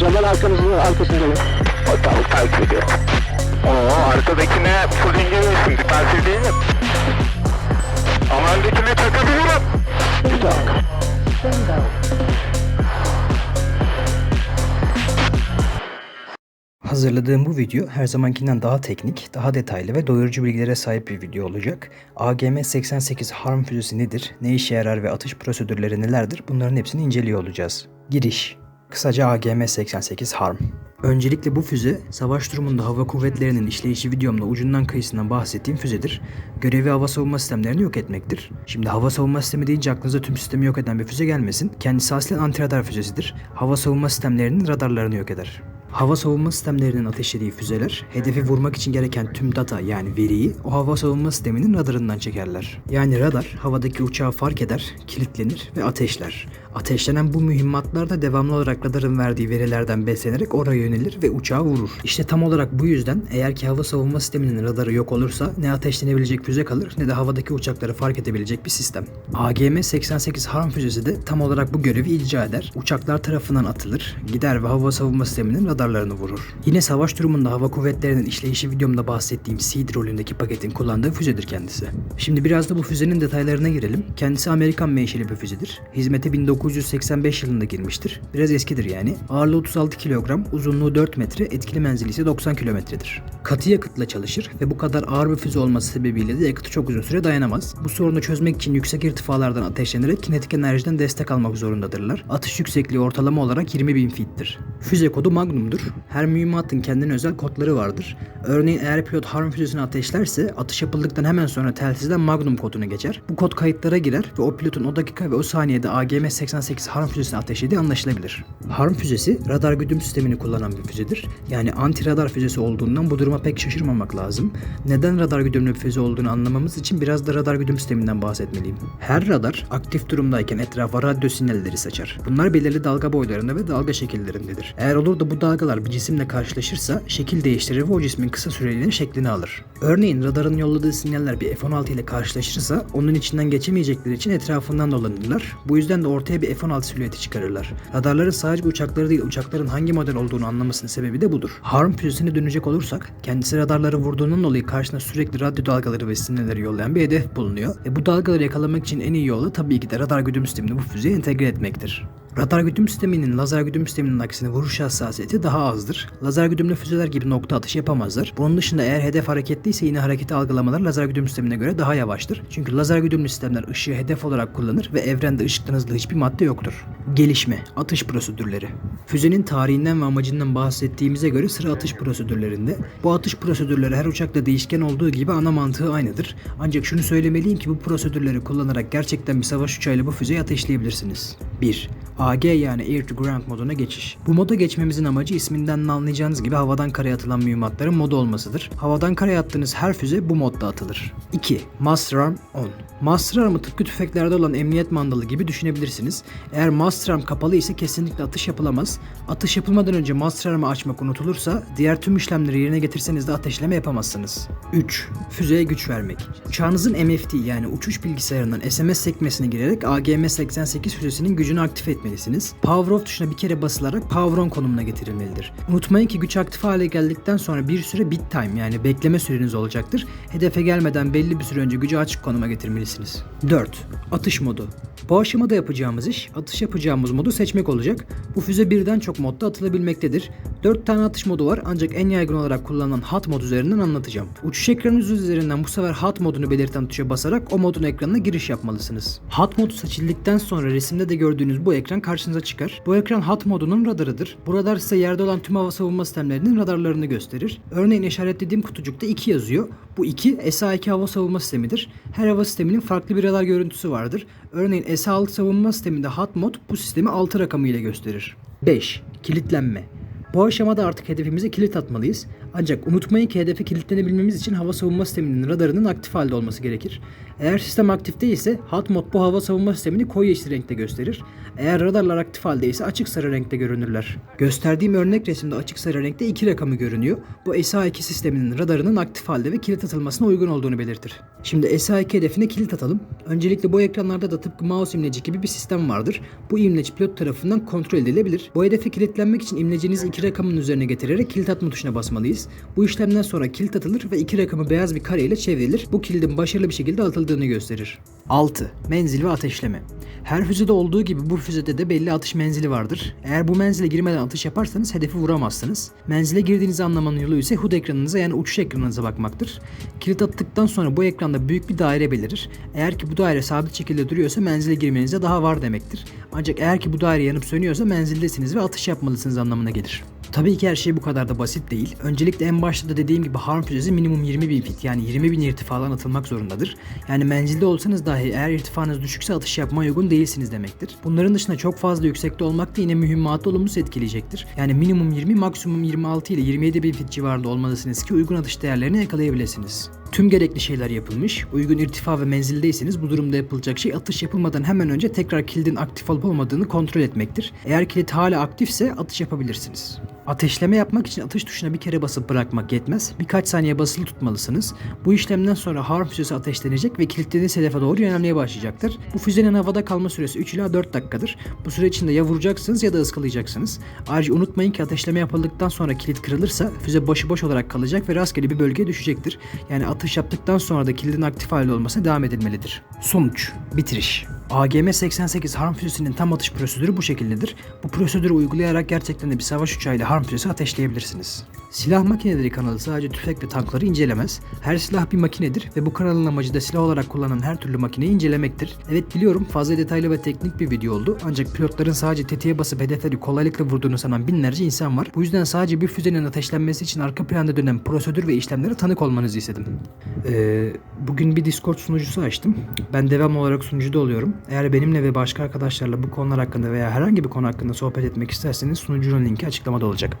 zaman arkamızın arkasındayım. O tavuk takip ediyor. Oo arkadakine full ingeliyorsun. Defansif değil mi? Ama öndekine takabilirim. Güzel. Hazırladığım bu video her zamankinden daha teknik, daha detaylı ve doyurucu bilgilere sahip bir video olacak. AGM-88 HARM füzesi nedir, ne işe yarar ve atış prosedürleri nelerdir bunların hepsini inceliyor olacağız. Giriş Kısaca AGM-88 HARM Öncelikle bu füze, savaş durumunda hava kuvvetlerinin işleyişi videomda ucundan kıyısından bahsettiğim füzedir. Görevi hava savunma sistemlerini yok etmektir. Şimdi hava savunma sistemi deyince aklınıza tüm sistemi yok eden bir füze gelmesin. Kendisi aslen antiradar füzesidir. Hava savunma sistemlerinin radarlarını yok eder. Hava savunma sistemlerinin ateşlediği füzeler, hedefi vurmak için gereken tüm data yani veriyi o hava savunma sisteminin radarından çekerler. Yani radar havadaki uçağı fark eder, kilitlenir ve ateşler. Ateşlenen bu mühimmatlar da devamlı olarak radarın verdiği verilerden beslenerek oraya yönelir ve uçağı vurur. İşte tam olarak bu yüzden eğer ki hava savunma sisteminin radarı yok olursa ne ateşlenebilecek füze kalır ne de havadaki uçakları fark edebilecek bir sistem. AGM-88 HARM füzesi de tam olarak bu görevi icra eder. Uçaklar tarafından atılır, gider ve hava savunma sisteminin radarlarını vurur. Yine savaş durumunda hava kuvvetlerinin işleyişi videomda bahsettiğim SEED rolündeki paketin kullandığı füzedir kendisi. Şimdi biraz da bu füzenin detaylarına girelim. Kendisi Amerikan menşeli bir füzedir. Hizmete 1985 yılında girmiştir. Biraz eskidir yani. Ağırlığı 36 kilogram, uzunluğu 4 metre, etkili menzili ise 90 kilometredir. Katı yakıtla çalışır ve bu kadar ağır bir füze olması sebebiyle de yakıtı çok uzun süre dayanamaz. Bu sorunu çözmek için yüksek irtifalardan ateşlenerek kinetik enerjiden destek almak zorundadırlar. Atış yüksekliği ortalama olarak 20.000 feet'tir. Füze kodu Magnum'dur. Her mühimmatın kendine özel kodları vardır. Örneğin eğer pilot harm füzesini ateşlerse atış yapıldıktan hemen sonra telsizden Magnum kodunu geçer. Bu kod kayıtlara girer ve o pilotun o dakika ve o saniyede AGM-88 harm füzesini ateşlediği anlaşılabilir. Harm füzesi radar güdüm sistemini kullanan bir füzedir. Yani anti radar füzesi olduğundan bu duruma pek şaşırmamak lazım. Neden radar güdümlü bir füze olduğunu anlamamız için biraz da radar güdüm sisteminden bahsetmeliyim. Her radar aktif durumdayken etrafa radyo sinyalleri saçar. Bunlar belirli dalga boylarında ve dalga şekillerindedir. Eğer olur da bu dalgalar bir cisimle karşılaşırsa şekil değiştirir ve o cismin kısa süreliğine şeklini alır. Örneğin radarın yolladığı sinyaller bir F-16 ile karşılaşırsa onun içinden geçemeyecekleri için etrafından dolanırlar. Bu yüzden de ortaya bir F-16 silüeti çıkarırlar. Radarların sadece uçakları değil uçakların hangi model olduğunu anlamasının sebebi de budur. Harm füzesine dönecek olursak kendisi radarları vurduğunun dolayı karşısına sürekli radyo dalgaları ve sinyalleri yollayan bir hedef bulunuyor. Ve bu dalgaları yakalamak için en iyi yolu tabii ki de radar güdüm sistemini bu füzeye entegre etmektir. Radar güdüm sisteminin lazer güdüm sisteminin aksine vuruş hassasiyeti daha azdır. Lazer güdümlü füzeler gibi nokta atış yapamazlar. Bunun dışında eğer hedef hareketliyse yine hareketi algılamalar lazer güdüm sistemine göre daha yavaştır. Çünkü lazer güdümlü sistemler ışığı hedef olarak kullanır ve evrende ışıktan hızlı hiçbir madde yoktur. Gelişme, atış prosedürleri. Füzenin tarihinden ve amacından bahsettiğimize göre sıra atış prosedürlerinde. Bu atış prosedürleri her uçakta değişken olduğu gibi ana mantığı aynıdır. Ancak şunu söylemeliyim ki bu prosedürleri kullanarak gerçekten bir savaş uçağıyla bu füzeyi ateşleyebilirsiniz. 1. AG yani Air to Ground moduna geçiş. Bu moda geçmemizin amacı isminden de anlayacağınız gibi havadan karaya atılan mühimmatların modu olmasıdır. Havadan karaya attığınız her füze bu modda atılır. 2. Master Arm On. Master Arm'ı tıpkı tüfeklerde olan emniyet mandalı gibi düşünebilirsiniz. Eğer Master Arm kapalı ise kesinlikle atış yapılamaz. Atış yapılmadan önce Master Arm'ı açmak unutulursa diğer tüm işlemleri yerine getirseniz de ateşleme yapamazsınız. 3. Füzeye güç vermek. Uçağınızın MFD yani uçuş bilgisayarından SMS sekmesine girerek AGM-88 füzesinin gücünü aktif etmelisiniz. Power off tuşuna bir kere basılarak power on konumuna getirilmelidir. Unutmayın ki güç aktif hale geldikten sonra bir süre bit time yani bekleme süreniz olacaktır. Hedefe gelmeden belli bir süre önce gücü açık konuma getirmelisiniz. 4. Atış modu. Bu aşamada yapacağımız iş atış yapacağımız modu seçmek olacak. Bu füze birden çok modda atılabilmektedir. 4 tane atış modu var ancak en yaygın olarak kullanılan hot mod üzerinden anlatacağım. Uçuş ekranınız üzerinden bu sefer hot modunu belirten tuşa basarak o modun ekranına giriş yapmalısınız. Hot modu seçildikten sonra resimde de gördüğünüz bu ekran karşınıza çıkar. Bu ekran hot modunun radarıdır. Bu radar size yerde olan tüm hava savunma sistemlerinin radarlarını gösterir. Örneğin işaretlediğim kutucukta 2 yazıyor. Bu 2 SA-2 hava savunma sistemidir. Her hava sisteminin farklı bir radar görüntüsü vardır. Örneğin SA-6 savunma sisteminde hot mod bu sistemi 6 rakamı ile gösterir. 5. Kilitlenme. Bu aşamada artık hedefimize kilit atmalıyız. Ancak unutmayın ki hedefe kilitlenebilmemiz için hava savunma sisteminin radarının aktif halde olması gerekir. Eğer sistem aktif değilse hot mod bu hava savunma sistemini koyu yeşil renkte gösterir. Eğer radarlar aktif halde ise açık sarı renkte görünürler. Gösterdiğim örnek resimde açık sarı renkte iki rakamı görünüyor. Bu SA2 sisteminin radarının aktif halde ve kilit atılmasına uygun olduğunu belirtir. Şimdi SA2 hedefine kilit atalım. Öncelikle bu ekranlarda da tıpkı mouse imleci gibi bir sistem vardır. Bu imleç pilot tarafından kontrol edilebilir. Bu hedefe kilitlenmek için imlecinizi iki rakamın üzerine getirerek kilit atma tuşuna basmalıyız. Bu işlemden sonra kilit atılır ve iki rakamı beyaz bir kare ile çevrilir. Bu kilidin başarılı bir şekilde atıldığını gösterir. 6. Menzil ve ateşleme. Her füzede olduğu gibi bu füzede de belli atış menzili vardır. Eğer bu menzile girmeden atış yaparsanız hedefi vuramazsınız. Menzile girdiğinizi anlamanın yolu ise HUD ekranınıza yani uçuş ekranınıza bakmaktır. Kilit attıktan sonra bu ekranda büyük bir daire belirir. Eğer ki bu daire sabit şekilde duruyorsa menzile girmenize daha var demektir. Ancak eğer ki bu daire yanıp sönüyorsa menzildesiniz ve atış yapmalısınız anlamına gelir. Tabii ki her şey bu kadar da basit değil. Öncelikle en başta da dediğim gibi harm füzesi minimum 20 bin fit yani 20 bin irtifadan atılmak zorundadır. Yani menzilde olsanız dahi eğer irtifanız düşükse atış yapmaya uygun değilsiniz demektir. Bunların dışında çok fazla yüksekte olmak da yine mühimmatı olumsuz etkileyecektir. Yani minimum 20 maksimum 26 ile 27 bin fit civarında olmalısınız ki uygun atış değerlerini yakalayabilirsiniz. Tüm gerekli şeyler yapılmış. Uygun irtifa ve menzildeyseniz bu durumda yapılacak şey atış yapılmadan hemen önce tekrar kilidin aktif olup olmadığını kontrol etmektir. Eğer kilit hala aktifse atış yapabilirsiniz. Ateşleme yapmak için atış tuşuna bir kere basıp bırakmak yetmez. Birkaç saniye basılı tutmalısınız. Bu işlemden sonra harm füzesi ateşlenecek ve kilitlediğiniz hedefe doğru yönelmeye başlayacaktır. Bu füzenin havada kalma süresi 3 ila 4 dakikadır. Bu süre içinde ya vuracaksınız ya da ıskalayacaksınız. Ayrıca unutmayın ki ateşleme yapıldıktan sonra kilit kırılırsa füze başıboş olarak kalacak ve rastgele bir bölgeye düşecektir. Yani atış yaptıktan sonra da kilidin aktif halde olmasına devam edilmelidir. Sonuç, bitiriş. AGM 88 harm füzesinin tam atış prosedürü bu şekildedir. Bu prosedürü uygulayarak gerçekten de bir savaş uçağıyla harm füzesi ateşleyebilirsiniz. Silah makineleri kanalı sadece tüfek ve tankları incelemez. Her silah bir makinedir ve bu kanalın amacı da silah olarak kullanılan her türlü makineyi incelemektir. Evet biliyorum fazla detaylı ve teknik bir video oldu ancak pilotların sadece tetiğe basıp hedefleri kolaylıkla vurduğunu sanan binlerce insan var. Bu yüzden sadece bir füzenin ateşlenmesi için arka planda dönen prosedür ve işlemlere tanık olmanızı istedim. Ee, bugün bir Discord sunucusu açtım. Ben devam olarak sunucuda oluyorum. Eğer benimle ve başka arkadaşlarla bu konular hakkında veya herhangi bir konu hakkında sohbet etmek isterseniz sunucunun linki açıklamada olacak.